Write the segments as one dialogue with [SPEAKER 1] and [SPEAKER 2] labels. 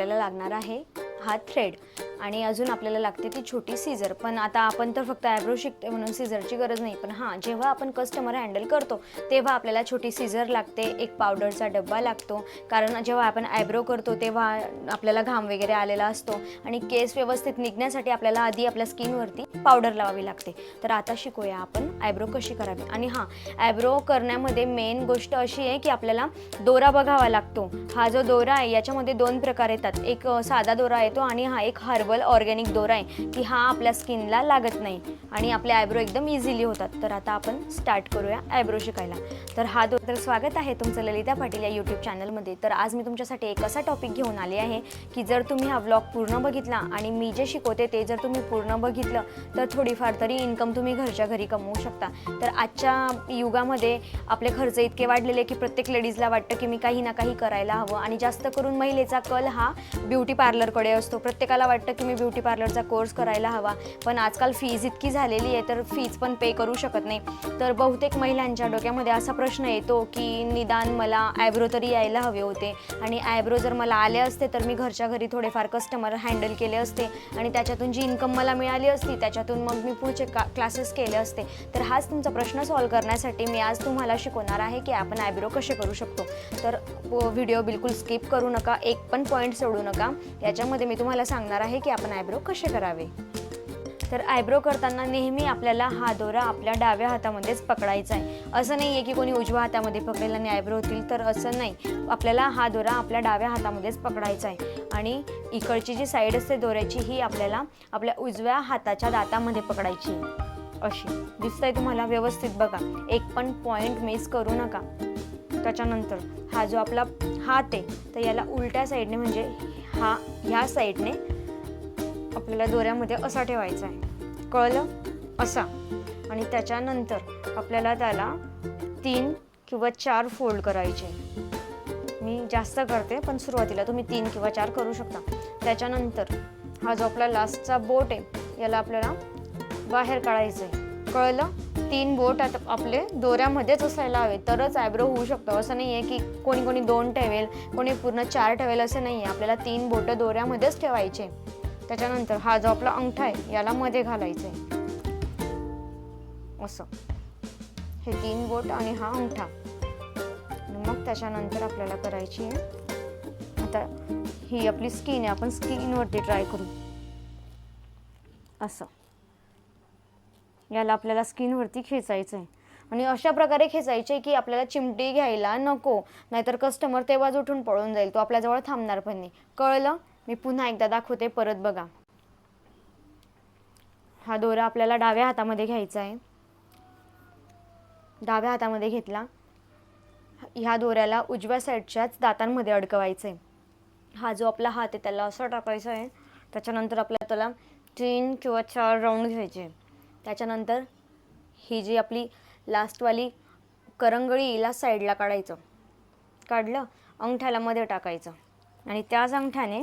[SPEAKER 1] आपल्याला लागणार आहे. हा थ्रेड आणि अजून आपल्याला लागते ती छोटी सीझर पण आता आपण तर फक्त ॲब्रो शिकते म्हणून सीझरची गरज नाही. पण हां जेव्हा आपण कस्टमर हँडल करतो तेव्हा आपल्याला छोटी सीझर लागते एक पावडरचा डब्बा लागतो. कारण जेव्हा आपण आयब्रो करतो तेव्हा आपल्याला घाम वगैरे आलेला असतो. आणि केस व्यवस्थित निघण्यासाठी आपल्याला आधी आपल्या स्किनवरती पावडर लावावी लागते. तर आता शिकूया आपण आयब्रो कशी करावी. आणि हां ॲब्रो करण्यामध्ये मेन गोष्ट अशी आहे की आपल्याला दोरा बघावा लागतो. हा जो दोरा आहे याच्यामध्ये दोन प्रकार येतात. एक साधा दोरा येतो आणि हा एक हर्बल ऑर्गॅनिक दोरा आहे की हा आपल्या स्किनला लागत नाही आणि आपले आयब्रो एकदम इझिली होतात. तर आता आपण स्टार्ट करूया आयब्रो शिकायला. तर हा दो तर स्वागत आहे तुमचं ललिता पाटील या यूट्यूब चॅनलमध्ये तर आज मी तुमच्यासाठी एक असा टॉपिक घेऊन आले आहे की जर तुम्ही हा व्लॉग पूर्ण बघितला आणि मी जे शिकवते ते जर तुम्ही पूर्ण बघितलं तर थोडीफार तरी इन्कम तुम्ही घरच्या घरी कमवू शकता. तर आजच्या युगामध्ये आपले खर्च इतके वाढलेले की प्रत्येक लेडीजला वाटतं की मी काही ना काही करायला हवं आणि जास्त करून महिलेचा कल हा ब्युटी पार्लरकडे असतो. प्रत्येकाला वाटतं की मी ब्युटी पार्लरचा कोर्स करायला हवा पण आजकाल फीज इतकी झालेली आहे तर फीज पण पे करू शकत नाही. तर बहुतेक महिलांच्या डोक्यामध्ये असा प्रश्न येतो की निदान मला ॲब्रो तरी यायला हवे होते. आणि ॲब्रो जर मला आले असते तर मी घरच्या घरी थोडेफार कस्टमर हँडल केले असते आणि त्याच्यातून जी इन्कम मला मिळाली असती त्याच्यातून मग मी पुढचे का क्लासेस केले असते. तर हाच तुमचा प्रश्न सॉल्व करण्यासाठी मी आज तुम्हाला शिकवणार आहे की आपण आयब्रो कसे करू शकतो. तर व्हिडिओ बिलकुल स्किप करू नका एक पण पॉईंट सोडू नका. याच्यामध्ये मी तुम्हाला सांगणार आहे की आपण आयब्रो कसे करावे. तर आयब्रो करताना नेहमी आपल्याला हा दोरा आपल्या डाव्या हातामध्येच पकडायचा आहे. असं नाही आहे की कोणी उजव्या हातामध्ये पकडेल आणि आयब्रो होतील तर असं नाही. आपल्याला हा दोरा आपल्या डाव्या हातामध्येच पकडायचा आहे. आणि इकडची जी साईड असते दोऱ्याची ही आपल्याला आपल्या उजव्या हाताच्या दातामध्ये पकडायची आहे. अशी. दिसतंय तुम्हाला व्यवस्थित बघा. एक पण पॉईंट मिस करू नका. त्याच्यानंतर हा जो आपला हात आहे तर याला उलट्या साईडने म्हणजे हा ह्या साईडने आपल्याला दोऱ्यामध्ये असा ठेवायचा आहे. कळलं? असा. आणि त्याच्यानंतर आपल्याला त्याला तीन किंवा चार फोल्ड करायचे मी जास्त करते पण सुरुवातीला तुम्ही तीन किंवा चार करू शकता. त्याच्यानंतर हा जो आपला लास्टचा बोट आहे याला आपल्याला बाहेर काढायचं आहे. कळलं? तीन बोट आता आपले दोऱ्यामध्येच असायला हवे. तरच आयब्रो होऊ शकतो. असं नाही आहे की कोणी कोणी दोन ठेवेल कोणी पूर्ण चार ठेवेल असं नाही आहे आपल्याला तीन बोटं दोऱ्यामध्येच ठेवायचे. त्याच्यानंतर हा जो आपला अंगठा आहे याला मध्ये घालायचं आहे असं. हे तीन बोट आणि हा अंगठा. मग त्याच्यानंतर आपल्याला करायची आहे. आता ही आपली स्किन आहे. आपण स्किनवरती ट्राय करू. असं. याला आपल्याला स्किनवरती खेचायचं आहे आणि अशा प्रकारे खेचायचे की आपल्याला चिमटी घ्यायला नको नाहीतर कस्टमर तेव्हाच उठून पळून जाईल तो आपल्याजवळ थांबणार पण नाही. कळलं? मी पुन्हा एकदा दाखवते परत बघा. हा दोरा आपल्याला डाव्या हातामध्ये घ्यायचा आहे. डाव्या हातामध्ये घेतला. ह्या दोऱ्याला उजव्या साईडच्याच दातांमध्ये अडकवायचं आहे हा जो आपला हात आहे त्याला असं टाकायचा आहे. त्याच्यानंतर आपल्याला त्याला तीन किंवा चार राऊंड घ्यायचे. त्याच्यानंतर ही जी आपली लास्टवाली करंगळी हिला साईडला काढायचं. काढलं अंगठ्याला मध्ये टाकायचं. आणि त्याच अंगठ्याने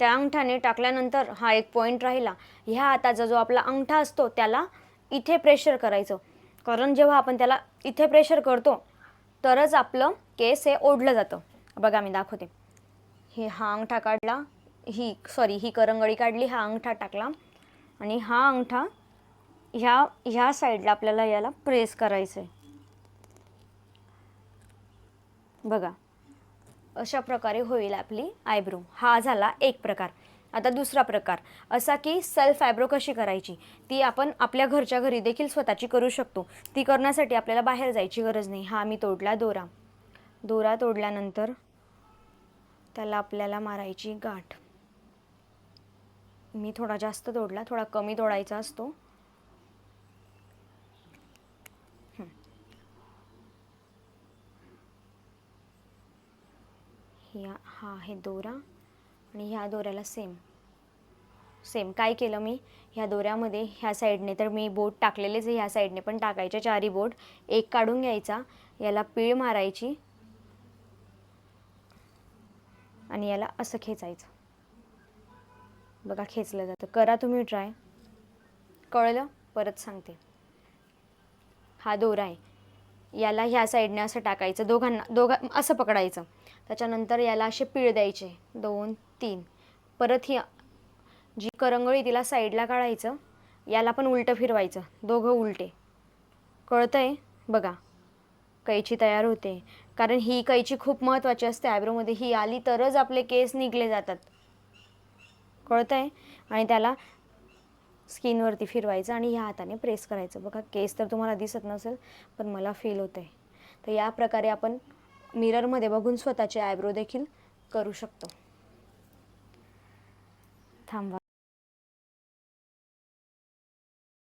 [SPEAKER 1] त्या अंगठ्याने टाकल्यानंतर हा एक पॉईंट राहिला. ह्या हाताचा जो आपला अंगठा असतो त्याला इथे प्रेशर करायचं. कारण जेव्हा आपण त्याला इथे प्रेशर करतो तरच आपलं केस हे ओढलं जातं. बघा मी दाखवते. हे हा अंगठा काढला ही सॉरी ही करंगळी काढली हा अंगठा टाकला. आणि हा अंगठा ह्या ह्या साईडला आपल्याला याला प्रेस करायचं आहे बघा अशा प्रकारे होईल आपली आयब्रो हा झाला एक प्रकार. आता दुसरा प्रकार असा की सेल्फ आयब्रो कशी करायची? ती आपण आपल्या घरच्या घरी देखील स्वतःची करू शकतो. ती करण्यासाठी आपल्याला बाहेर जायची गरज नाही. हा मी तोडला दोरा. दोरा तोडल्यानंतर त्याला आपल्याला मारायची गाठ. मी थोडा जास्त तोडला थोडा कमी तोडायचा असतो. ह्या हा आहे दोरा आणि ह्या दोऱ्याला सेम सेम काय केलं मी? ह्या दोऱ्यामध्ये ह्या साईडने तर मी बोट टाकलेलेच आहे ह्या साईडने पण टाकायचे. चारी बोट एक काढून घ्यायचा. याला पीळ मारायची. आणि याला असं खेचायचं. बघा खेचलं जातं. करा तुम्ही ट्राय कळलं? परत सांगते. हा दोरा आहे. याला ह्या साईडने असं टाकायचं दोघांना दोघा असं पकडायचं. त्याच्यानंतर याला असे पीळ द्यायचे. दोन तीन. परत ही जी करंगळी तिला साईडला काढायचं याला पण उलटं फिरवायचं. दोघं उलटे. कळतं आहे बघा. कैची तयार होते. कारण ही कैची खूप महत्त्वाची असते. आयब्रोमध्ये ही आली तरच आपले केस निघले जातात. कळतं आहे आणि त्याला स्किनवरती फिरवायचं आणि ह्या हाताने प्रेस करायचं. बघा केस तर तुम्हाला दिसत नसेल पण मला फील होतं आहे तर या प्रकारे आपण मिररमध्ये बघून स्वतःचे आयब्रो देखील करू शकतो. थांबवा.